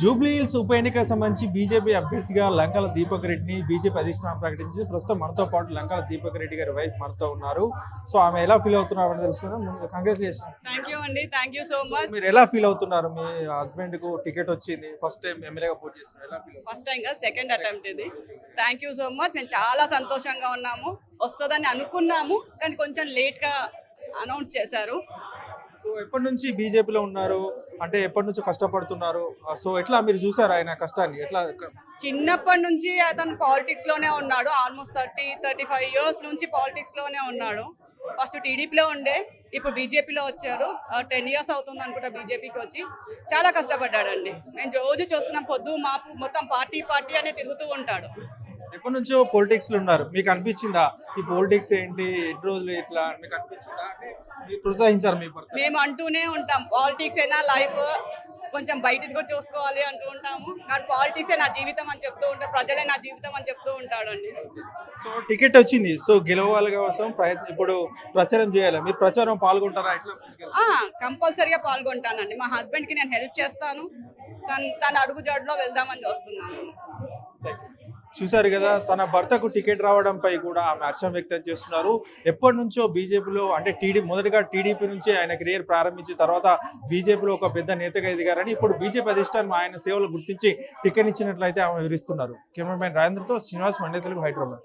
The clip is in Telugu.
జూబ్లీ హిల్స్ ఉప ఎన్నికకు సంబంధించి బీజేపీ అభ్యర్థిగా లంకల దీపక్ రెడ్డిని బీజేపీ అధిష్టానం ప్రకటించింది. ప్రస్తుతం మనతో పాటు లంకల దీపక్ రెడ్డి గారి వైఫ్ మనతో ఉన్నారు. సో ఆమె ఎలా ఫీల్ అవుతున్నారు అని తెలుసుకుందాం. ముందు కంగ్రాచులేషన్ థ్యాంక్ యూ అండి. థ్యాంక్ యూ సో మచ్ మీరు ఎలా ఫీల్ అవుతున్నారు? మీ హస్బెండ్కు టికెట్ వచ్చింది. ఫస్ట్ టైం ఎమ్మెల్యేగా పోటీ చేస్తున్నారు. ఎలా ఫీల్ ఫస్ట్ టైం కదా సెకండ్ అటెంప్ట్ ఇది. థ్యాంక్ యూ సో మచ్ మేము చాలా సంతోషంగా ఉన్నాము. వస్తుందని అనుకున్నాము కానీ కొంచెం లేట్గా అనౌన్స్ చేశారు. సో ఎప్పటి నుంచి బీజేపీలో ఉన్నారు? అంటే ఎప్పటి నుంచో కష్టపడుతున్నారు? సో ఎట్లా మీరు చూసారు ఆయన కష్టాన్ని? ఎట్లా చిన్నప్పటి నుంచి అతను పాలిటిక్స్లోనే ఉన్నాడు. Almost thirty thirty five years నుంచి పాలిటిక్స్లోనే ఉన్నాడు. ఫస్ట్ టీడీపీలో ఉండే ఇప్పుడు బీజేపీలో వచ్చారు. టెన్ ఇయర్స్ అవుతుంది అనుకుంటా బీజేపీకి వచ్చి. చాలా కష్టపడ్డాడండి. మేము రోజు చూస్తున్నాం పొద్దు మా మొత్తం పార్టీ పార్టీ అనే తిరుగుతూ ఉంటాడు. ఎప్పటి నుంచో పొలిటిక్స్లో ఉన్నారు. మీకు అనిపించిందా? ఈ పొలిటిక్స్ ఏంటి? ఎన్ని రోజులు ఇట్లా అని మీకు అనిపించిందా? అంటే మీరు ప్రోత్సహించారు మీ భర్త మేము అంటూనే ఉంటాం. పాలిటిక్స్ అయినా లైఫ్ కొంచెం బయటిది కూడా చూసుకోవాలి అంటూ ఉంటాము. కానీ పాలిటిక్స్ నా జీవితం అని చెప్తూ ఉంటాడు ప్రజలే నా జీవితం అని చెప్తూ ఉంటాడండి. సో టికెట్ వచ్చింది. సో గెలవాలి కోసం ప్రయత్నం ఇప్పుడు ప్రచారం చేయాలి? మీరు ప్రచారం పాల్గొంటారా? ఎట్లా కంపల్సరీగా పాల్గొంటానండి. మా హస్బెండ్కి నేను హెల్ప్ చేస్తాను. తన తన అడుగు జాడలో వెళ్దామని చూస్తున్నాను. చూశారు కదా తన భర్తకు టికెట్ రావడంపై కూడా ఆమె హర్షం వ్యక్తం చేస్తున్నారు. ఎప్పటి నుంచో బీజేపీలో అంటే టీడీ మొదటగా టీడీపీ నుంచి ఆయన కెరియర్ ప్రారంభించిన తర్వాత బీజేపీలో ఒక పెద్ద నేతగా ఎదిగారని ఇప్పుడు బీజేపీ అధిష్టానం ఆయన సేవలు గుర్తించి టికెట్ ఇచ్చినట్లయితే ఆమె వివరిస్తున్నారు. కెమెరామెన్ రాజేంద్రతో శ్రీనివాస్ మండే తెలుగు హైదరాబాద్.